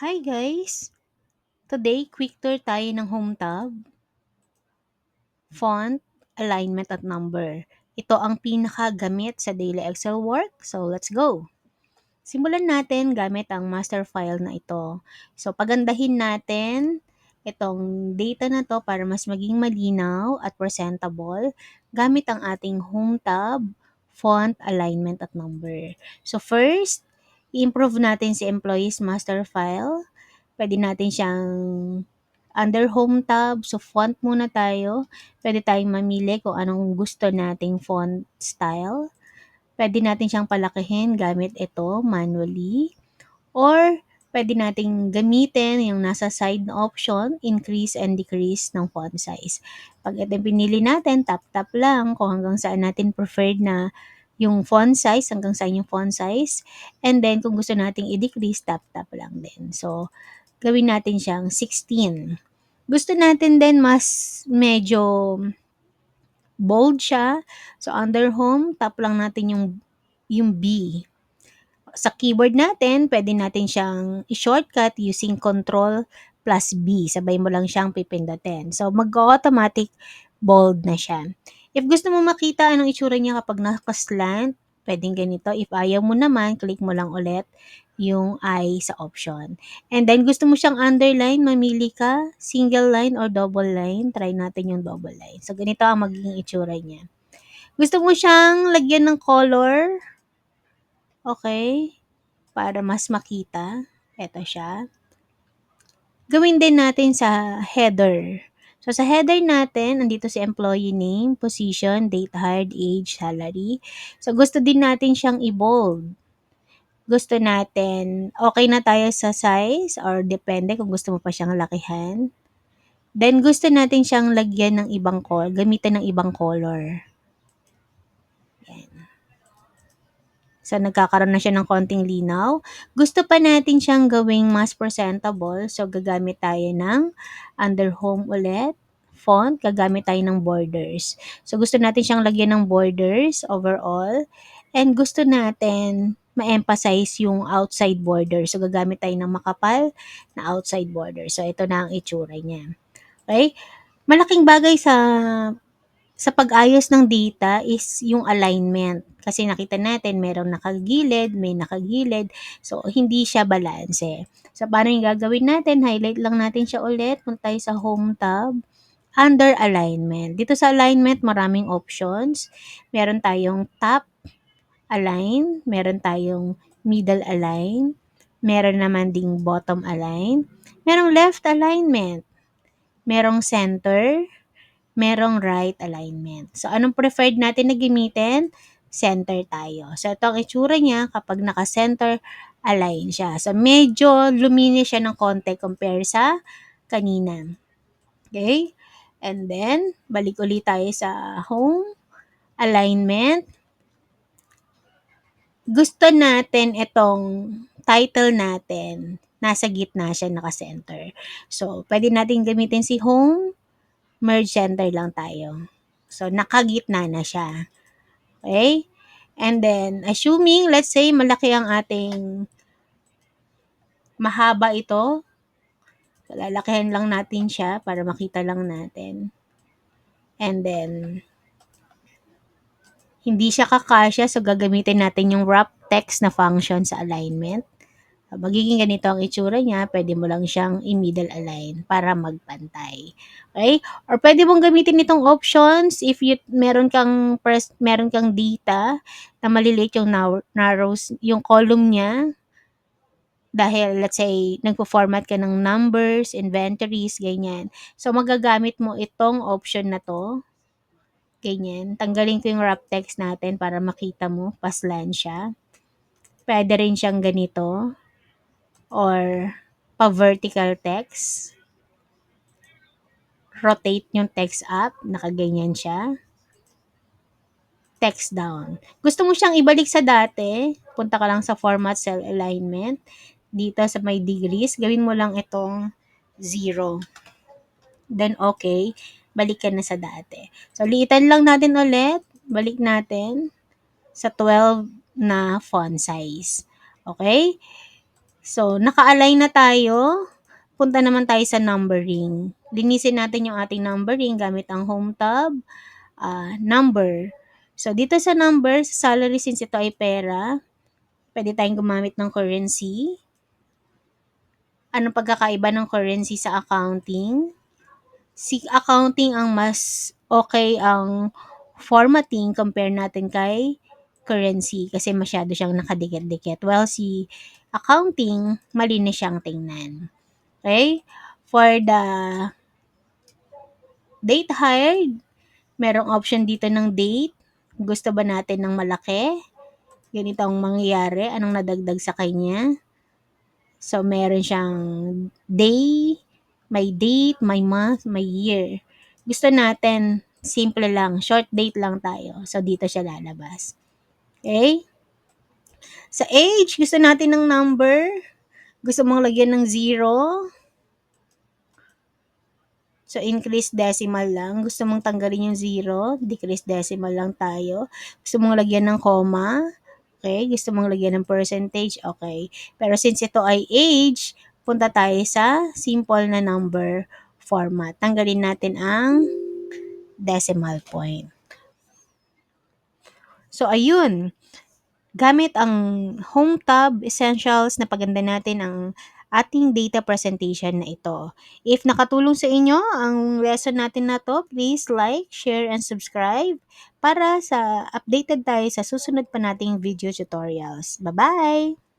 Hi guys! Today, quick tour tayo ng home tab, font, alignment at number. Ito ang pinakagamit sa daily Excel work, so let's go! Simulan natin gamit ang master file na ito. So, pagandahin natin itong data na to para mas maging malinaw at presentable gamit ang ating home tab, font, alignment at number. So, first, i-improve natin si employees master file. Pwede natin siyang under home tab. So, font muna tayo. Pwede tayong mamili kung anong gusto nating font style. Pwede natin siyang palakihin gamit ito manually. Or, pwede nating gamitin yung nasa side na option, increase and decrease ng font size. Pag ito pinili natin, tap-tap lang kung hanggang saan natin preferred na yung font size, hanggang saan yung font size. And then, kung gusto nating i-decrease, tap-tap lang din. So, gawin natin siyang 16. Gusto natin din mas medyo bold siya. So, under home, tap lang natin yung, yung B. Sa keyboard natin, pwede natin siyang i-shortcut using Control plus B. Sabay mo lang siyang pipindutin. So, mag-automatic bold na siya. If gusto mo makita anong itsura niya kapag nakaslant, pwedeng ganito. If ayaw mo naman, click mo lang ulit yung I sa option. And then, gusto mo siyang underline, mamili ka, single line or double line. Try natin yung double line. So, ganito ang magiging itsura niya. Gusto mo siyang lagyan ng color. Okay. Para mas makita. Ito siya. Gawin din natin sa header. So, sa header natin, nandito si employee name, position, date hired, age, salary. So, gusto din natin siyang i-bold gusto natin, okay na tayo sa size or depende kung gusto mo pa siyang lakihan. Then, gusto natin siyang lagyan ng ibang color, gamitan ng ibang color. So, nagkakaroon na siya ng konting linaw. Gusto pa natin siyang gawing mas presentable. So, gagamit tayo ng under home ulit font, gagamit tayo ng borders. So, gusto natin siyang lagyan ng borders overall. And gusto natin ma-emphasize yung outside border. So, gagamit tayo ng makapal na outside border. So, ito na ang itsura niya. Okay? Malaking bagay sa sa pag-ayos ng data is yung alignment. Kasi nakita natin, merong nakagilid, may nakagilid. So, hindi siya balanse. So, paano yung gagawin natin? Highlight lang natin siya ulit. Punta tayo sa Home tab. Under Alignment. Dito sa Alignment, maraming options. Meron tayong top, align, meron tayong middle align, meron naman ding bottom align, merong left alignment, merong center, merong right alignment. So, anong preferred natin na gamitin? Center tayo. So, ito ang itsura niya kapag naka-center align siya. So, medyo luminis siya ng konti compare sa kanina. Okay? And then, balik ulit tayo sa home, alignment, gusto natin itong title natin, nasa gitna siya naka-center. So, pwede natin gamitin si home, merge center lang tayo. So, nakagitna na siya. Okay? And then, assuming, let's say, malaki ang ating mahaba ito. So, lalakihan lang natin siya para makita lang natin. And then, hindi siya kakasya, so gagamitin natin yung wrap text na function sa alignment. Magiging ganito ang itsura niya, pwede mo lang siyang i-middle align para magpantay. Okay? Or pwede mong gamitin itong options if you, meron kang press, meron kang data na maliliit yung narrows, yung column niya. Dahil, let's say, nagpo-format ka ng numbers, inventories, ganyan. So, magagamit mo itong option na to Ganyan. Tanggalin ko yung wrap text natin para makita mo, paslan siya. Pwede rin siyang ganito. Or, pa-vertical text. Rotate yung text up. Nakaganyan siya. Text down. Gusto mo siyang ibalik sa dati. Punta ka lang sa Format Cell Alignment. Dito sa may degrees, gawin mo lang itong 0. Then, okay balik ka na sa dati. So, liitan lang natin ulit. Balik natin sa 12 na font size. Okay? So, naka-align na tayo. Punta naman tayo sa numbering. Linisin natin yung ating numbering gamit ang home tab, ah, number. So, dito sa number, sa salary, since ito ay pera, pwede tayong gumamit ng currency. Anong pagkakaiba ng currency sa accounting? Si accounting ang mas okay ang formatting compare natin kay currency kasi masyado siyang nakadikit-dikit. Well, si accounting, malinis siyang tingnan. Okay? For the date hired, merong option dito ng date. Gusto ba natin ng malaki? Ganito ang mangyayari. Anong nadagdag sa kanya? So, meron siyang day, may date, may month, may year. Gusto natin, simple lang, short date lang tayo. So, dito siya lalabas. Okay? Sa age, gusto natin ng number. Gusto mong lagyan ng zero. So, increase decimal lang. Gusto mong tanggalin yung zero, decrease decimal lang tayo. Gusto mong lagyan ng comma. Okay? Gusto mong lagyan ng percentage. Okay. Pero since ito ay age, punta tayo sa simple na number format. Tanggalin natin ang decimal point. So, ayun. Gamit ang Home tab Essentials, napaganda natin ang ating data presentation na ito. If nakatulong sa inyo ang lesson natin na to, please like, share, and subscribe para sa updated tayo sa susunod pa nating video tutorials. Bye-bye!